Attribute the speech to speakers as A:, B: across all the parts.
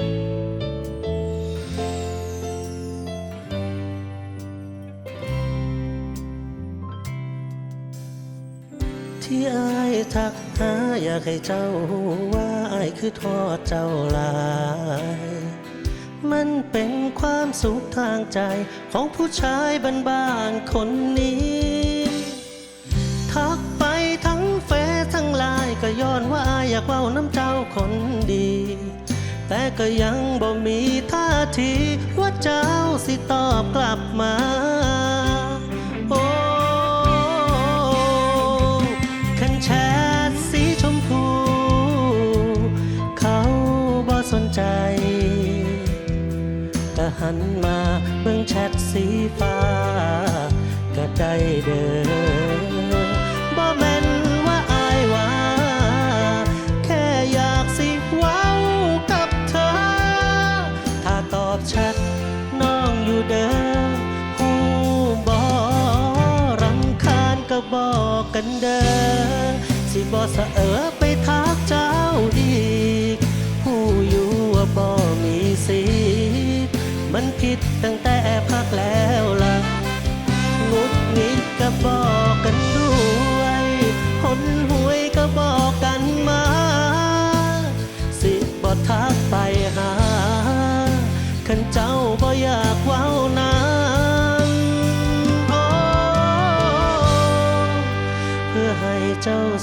A: ที่อายทักหาอยากให้เจ้าว่าอายคือทอดเจ้าลาย มันเป็นความสุขทางใจของผู้ชายบ้านๆคนนี้ ทักไปทั้งเฟซทั้งไลน์ก็ย้อนว่าอายอยากเว้าน้ำเจ้าคนดี แต่ก็ยังบ่มีท่าทีว่าเจ้าสิตอบกลับมา โอ้คันแชทสีชมพู เขาบ่สนใจก็หันมาเบิ่งแชทสีฟ้า ก็ได้เด้อ เด้อหูบ่รำคาญก็บอกกันเด้อสิบ่สะเออไปทักเจ้าอีก ผู้อยู่ว่าบ่มีสิทธิ์มันผิดตั้ง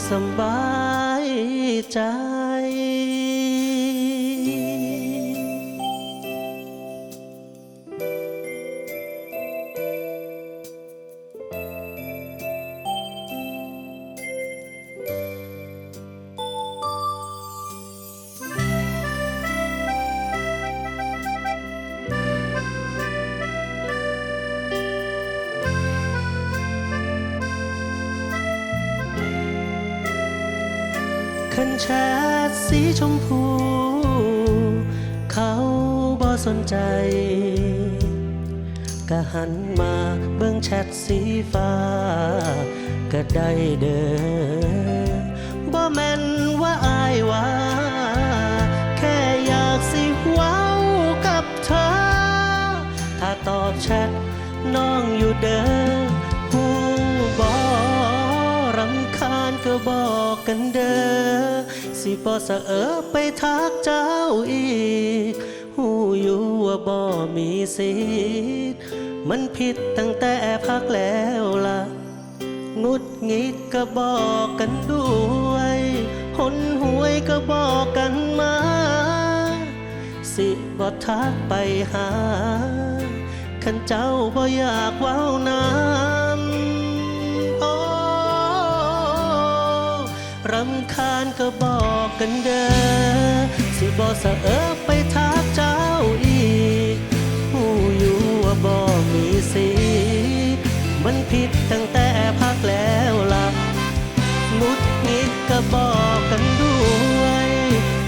A: สบายใจ คันแชทสีชมพู เขาบ่สนใจก็หันมาเบิ่งแชทสีฟ้า ก็ได้เด้อบ่แม่นว่าอายว่าแค่อยากสิเว้ากับเธอ ถ้าตอบแชทน้องอยู่เด้อ บอกกันเด้อสิบอสะเออไปทักเจ้าอีก หูอยู่ว่าบ่มีสิทธิ์มันผิดตั้งแต่พักแล้วล่ะ งุดงิดก็บอกกันด้วยหนหวยก็บอกกันมา สิบ่ทักไปหาคันเจ้าบ่อยากเว้าน้ำโอ้ รำคาญก็บอกกันเด้อสิบ่สะเออไปทักเจ้าอีกผู้อยู่ว่าบ่มีสิมันผิดตั้งแต่พักแล้วล่ะงุดหงิดก็บอกกันด้วย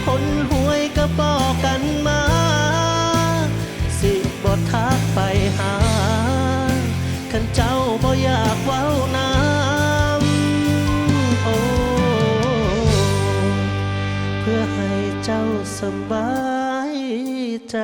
A: หนหวยก็บอกกันมา สิบ่ทักไปหาคันเจ้าบ่อยากเว้านำ บายใจ